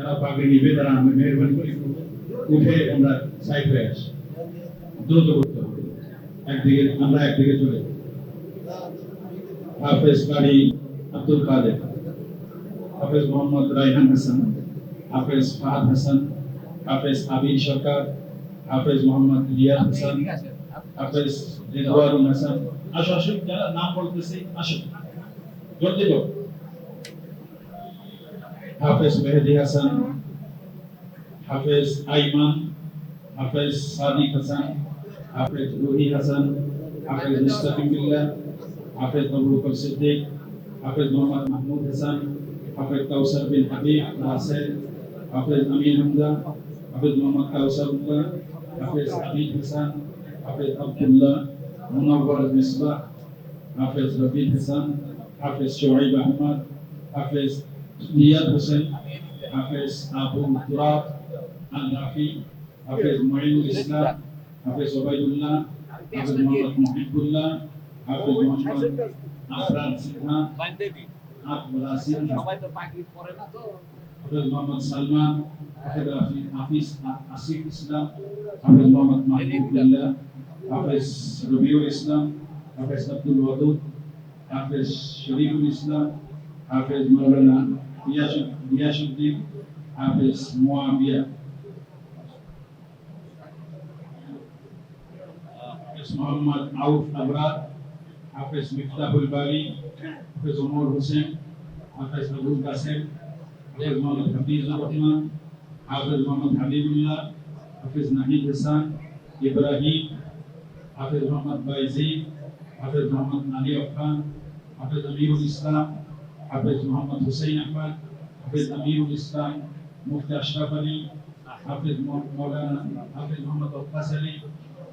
যারা পাগড়ি নিবে তারা আমি মেহরবানি করে একটু উঠে আমরা সাইড হয়ে আসি দ্রুত করতে হবে একদিকে আমরা একদিকে চলে যাই। হাফেজ কারি আব্দুল কাদের হাফেজ মোহাম্মদ রাইহান হাসান হাফেজ ফাহাদ হাসান হাফেজ আবির সরকার হাফেজ মোহাম্মদ রিয়াদ হাসান হাফেজ রেদওয়ানুল হাসান আসো আসো যারা নাম বলতেছে আসো জলদি করো হাফেজ মেহেদি হাসান হাফেজ আইমান হাফেজ সাদিক হাসান হাফেজ রুহি হাসান হাফেজ মুস্তাকিম বিল্লাহ হাফেজ নবরুল সিদ্দিক হাফেজ মোহাম্মদ মাহমুদ হাসান হাফেজ কাউসার বিন হাবিব নাসের হাফেজ আমিন হামদা হাফেজ মোহাম্মদ কাউসার উল্লাহ হাফেজ আবিদ হাসান হাফেজ আব্দুল্লাহ মুনাওয়ার মিসবাহ হাফেজ রবিন হাসান হাফেজ শোয়াইব আহমদ হাফেজ নিয়াদ হোসেন হাফেজ আবু তুরাব আল রাফি হাফেজ মঈনুল ইসলাম হাফেজ ওবাইদুল্লাহ হাফেজ মোহাম্মদ মুহিবুল্লাহ হাফেজ মোহাম্মদ আফরান সিনহা আব্দুল আসিম সবাই তো পাখি পরে না তো হাফেজ মোহাম্মদ সালমান হাফেজ হাফিজ আসিফ ইসলাম হাফেজ মোহাম্মদ মাহমুদুল্লাহ হাফেজ রবিউল ইসলাম হাফেজ আব্দুল ওয়াদুদ হাফেজ শরীফুল ইসলাম হাফেজ মাওলানা ইয়াসুদ ইয়াসুদ্দিন হাফেজ মুয়াবিয়া হাফেজ মোহাম্মদ আউফ আবরার হাফেজ মিফতাহুল বারি হাফেজ ওমর হোসেন হাফেজ আবুল কাসেম হাফেজ মোহাম্মদ হাফিজুর রহমান হাফেজ মোহাম্মদ হাবিবুল্লাহ হাফেজ নাহিদ হাসান ইব্রাহিম হাফেজ মোহাম্মদ বাইজিদ হাফেজ মোহাম্মদ আলী আফান হাফেজ আমিরুল ইসলাম হাফেজ মোহাম্মদ হুসাইন আহমদ হাফেজ আমিরুল ইসলাম মুফতি আশরাফ আলী হাফেজ মৌলানা হাফেজ মোহাম্মদ আব্বাস আলী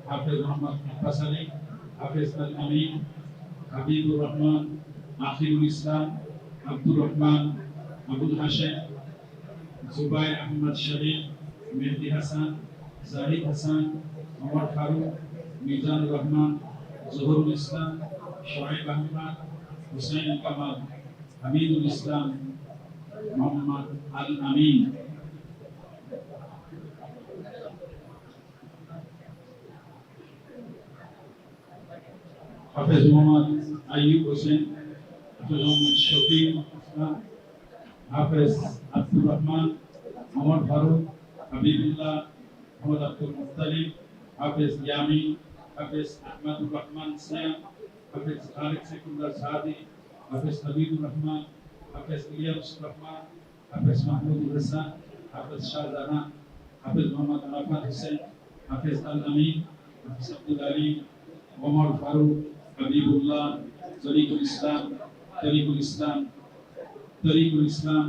হাফেজ মোহাম্মদ আব্বাস আলী হাফেজ আল আমিন হাবিবুর রহমান আখিরুল ইসলাম আব্দুর রহমান আবুল হাশেম জুবাইর আহমদ শরীফ মেহদি হাসান জাহিদ হাসান ওমর ফারুক মিজানুর রহমান জহুরুল ইসলাম শোয়েব আহমদ হুসাইন কামাল হামিদুল ইসলাম মোহাম্মদ আল আমিন। হাফেজ মোহাম্মদ আইয়ুব হোসেন, হাফেজ মোহাম্মদ শফিক ইসলাম, হাফেজ আব্দুর রহমান মোহাম্মদ ফারুক, হাবিবুল্লাহ, মোহাম্মদ আব্দুল মুত্তালিব হাফেজ ইয়ামি হাফেজ আহমদুর রহমান সিয়াম, হাফেজ খালিদ সেকুল্লাহ সাদি হাফেজ হাবিবুর রহমান হাফেজ ইলিয়াস রহমান হাফেজ মাহমুদুল হাসান হাফেজ শাহজাহান হাফেজ মোহাম্মদ আরাফাত হোসেন হাফেজ আল আমিন হাফেজ আব্দুল আলী ওমর ফারুক হাবিবুল্লাহ তরিকুল ইসলাম তরিকুল ইসলাম তরিকুল ইসলাম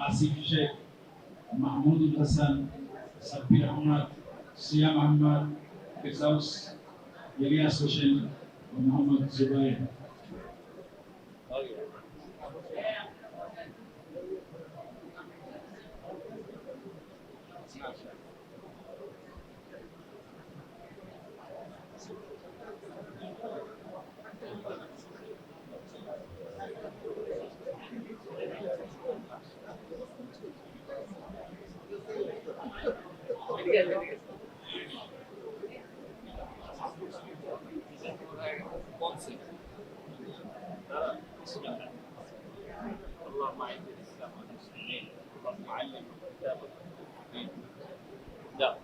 আসিফ শেখ মাহমুদুল হাসান সাব্বির আহমদ সিয়াম আহমদ ফিরদাউস ইলিয়াস হোসেন ও মোহাম্মদ জুবাইর اللهم اعز الاسلام والمسلمين اللهم علم الكتاب والمسلمين لا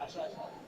Aşağı aşağı.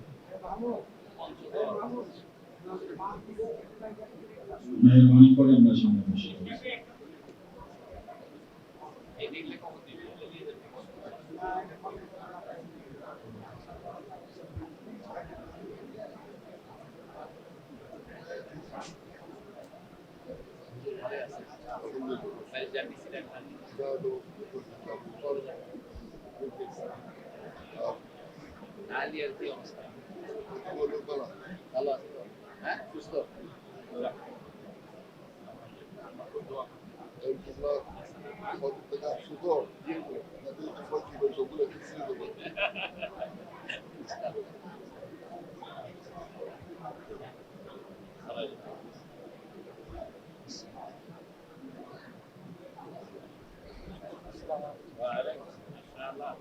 মেহরবানি করে আমরা সামনে বসে এই দেখলে কখন দিবে? তাহলে জানি ছিলেন না। আলিয়ার কি অবস্থা ভালো আছে তো হ্যাঁ সুস্থ ওয়ালাইকুম আসসালাম নাম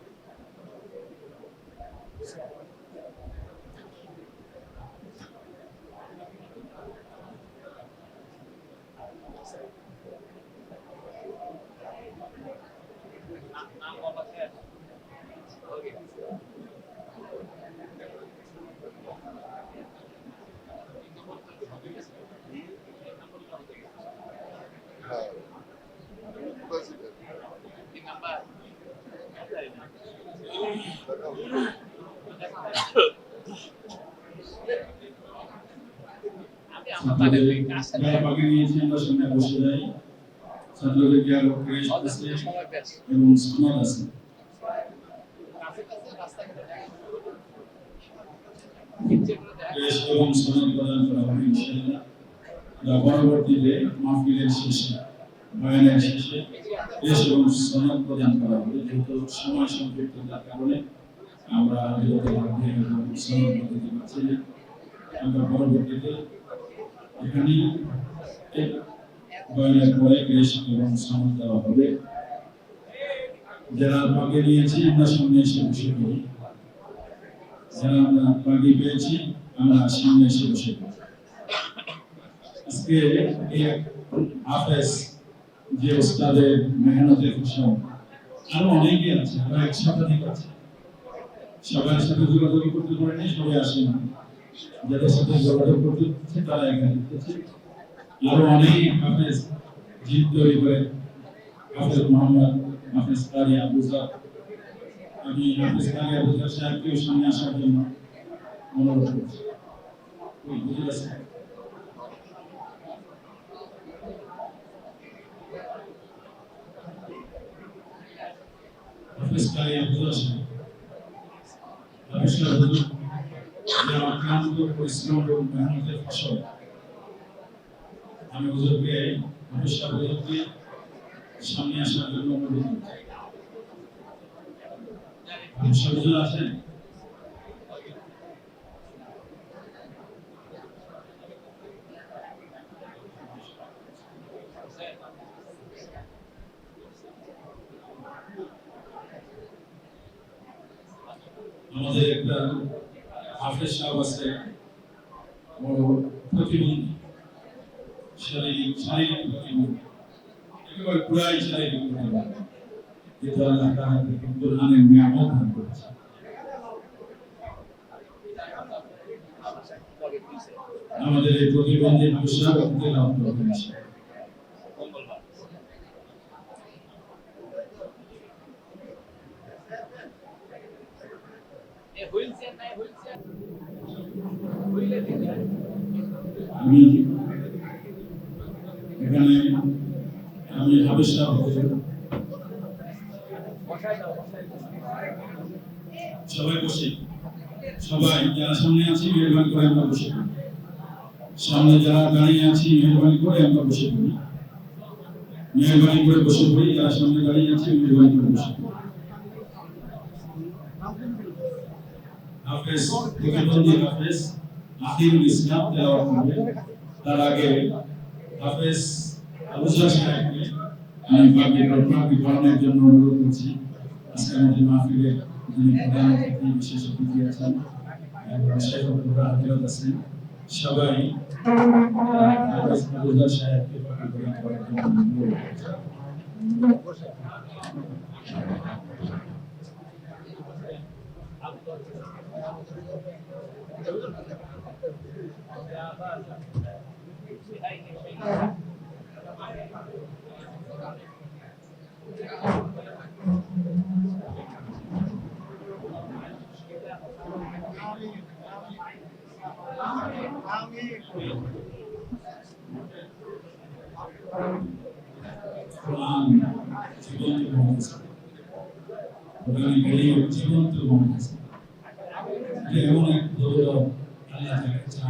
আমি আমার তাদের ছাত্রদের কাজটা যারা বাকি নিয়েছি আমরা সামনে বসে যাই ছাত্রদেরকে আরও ক্রেশ আছে এবং সনদ আছে। কাছে কাছে রাস্তাঘাটে দেখা ইচ্ছে করে দেখা ক্রেশ এবং সনদ প্রদান করা হবে ইনশাআল্লাহ। যা পরবর্তীতে মাহফিলের শেষে বয়ানের শেষে ক্রেশ এবং সনদ প্রদান করা হবে। যেহেতু সময় সংক্ষিপ্ততার কারণে আমরা বিগত মধ্যে এবং সনদ দিতে না। আমরা পরবর্তীতে এখানে পরে ক্রেশ এবং সনদ দেওয়া হবে। যারা ভাগে নিয়েছি আমরা সামনে এসে বসে পড়ি। যারা আমরা ভাগে পেয়েছি, আমরা সামনে এসে বসে পড়ি। আজকে এই হাফেজ যে ওস্তাদের মেহনতের ফসল আরও অনেকে আছে আরও এক শতাধিক আছে সবার সাথে যোগাযোগ করতে পারেনি, সবাই আসে না যাদের সাথে যোগাযোগ করতে হচ্ছে, তারা এখানে এসেছে। আরও অনেক হাফেজ জিদ তৈরি করে। হাফেজ মোহাম্মদ হাফেজ কারি আবুজা আমি হাফেজ কারি আবুজা সাহেবকেও সামনে আসার জন্য অনুরোধ করছি। হাফেজ কারি আবুজা সাহেব হাফেজ কারি আবুজা যারা অক্লান্ত পরিশ্রম এবং মেহনতের ফসল আমি হুজুরকে ভবিষ্যৎ হুজুরকে সামনে আসার জন্য অনুরোধ আমাদের একটা হাফেজ সাহেব আছে বড় প্রতিবন্ধী, শারীরিক শারীরিক প্রতিবন্ধী, একেবারে পুরাই শারীরিক প্রতিবন্ধী যেটা আল্লাহ নিয়ামত দান করেছে আমাদের এই প্রতিবন্ধী মানুষরা তেলাওয়াত করবেন ইনশাআল্লাহ। আমি এখানে আমি বসাই দাও সবাই বসে। সবাই যারা সামনে আছি, মেহরবানি করে আমরা বসে সামনে যারা দাঁড়িয়ে আছি, মেহরবানি করে আমরা বসে পড়ি। মেহরবানি করে বসে পড়ি, যারা সামনে দাঁড়িয়ে আছি, মেহরবানি করে বসে পড়ি। হাফেজ হাফেজ। আখিরুল ইসলাম তেলাওয়াত করবে তার আগে হাফেজ আবুজা সাহেবকে আমি বাকি ঘটনাটি পালনের জন্য অনুরোধ করছি। আজকে আমাদের মাহফিলে যিনি প্রধান অতিথি, বিশেষ অতিথি আছেন সবাই জীবন্ত মহাকাশ এমন এক দৌলত আল্লাহ তাকে চান